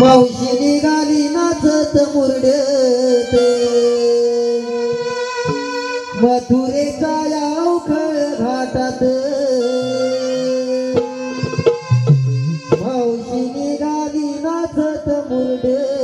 मावशी निघाली नाचत मुरडत. मथुरेचा अवखळ घाटात. मावशी निघाली नाचत मुरडत.